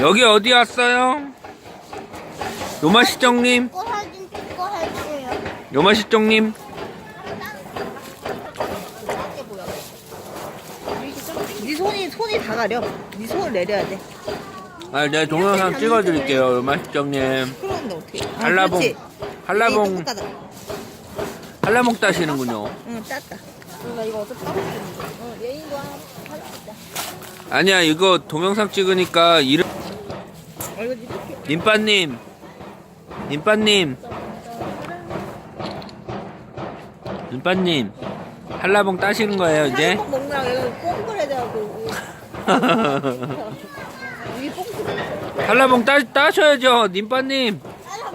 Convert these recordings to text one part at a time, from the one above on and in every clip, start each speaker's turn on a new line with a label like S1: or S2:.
S1: 여기 어디 왔어요? 요마시정님,
S2: 찍고 사진 찍고 해줘요.
S1: 요마시정님.
S3: 네 손이 손이 다 가려. 네 손을 내려야 돼.
S1: 아, 네 동영상 찍어드릴게요, 요마시정님.
S3: 그런데 어떻게? 아,
S1: 한라봉,
S3: 그렇지.
S1: 한라봉,
S3: 똑똑하다.
S1: 한라봉 따시는군요.
S3: 응, 땄다.
S1: 아니야, 이거 동영상 찍으니까 이름. 님빠님, 님빠님, 님빠님, 한라봉 따시는 거예요, 이제?
S3: 이게.
S1: 한라봉 따, 따셔야죠, 님빠님.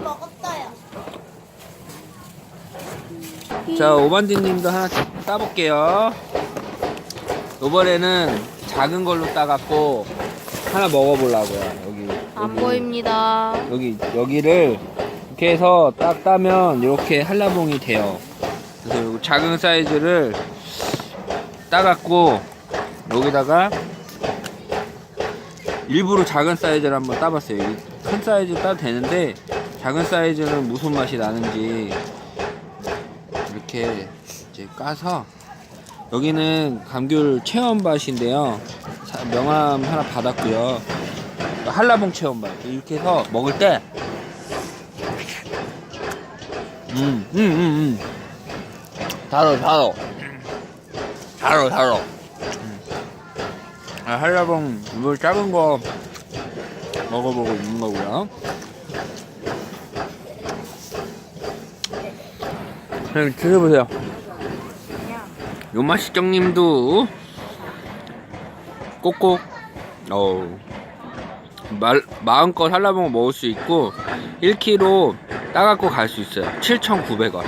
S2: 먹었어요.
S1: 자, 오반디님도 하나 따볼게요. 이번에는 작은 걸로 따갖고 하나 먹어보려고요. 여기.
S2: 안 보입니다.
S1: 여기 여기를 이렇게 해서 딱 따면 이렇게 한라봉이 돼요. 그래서 요거 작은 사이즈를 따갖고 여기다가 일부러 작은 사이즈를 한번 따봤어요. 이큰 사이즈 따도 되는데 작은 사이즈는 무슨 맛이 나는지 이렇게 이제 까서 여기는 감귤 체험밭인데요. 사- 명함 하나 받았고요. 한라봉 체험밭 이렇게 해서 먹을 때 음, 음, 음, 음. 달어, 달어. 달어, 달어. 음. 아, 한라봉, 이거 작은 거 먹어보고 있는 거고요. 그럼 드셔보세요. 요마시정님도 꼭꼭, 어우. 말, 마음껏 한라봉을 먹을 수 있고 1kg 따갖고 갈 수 있어요. 7,900원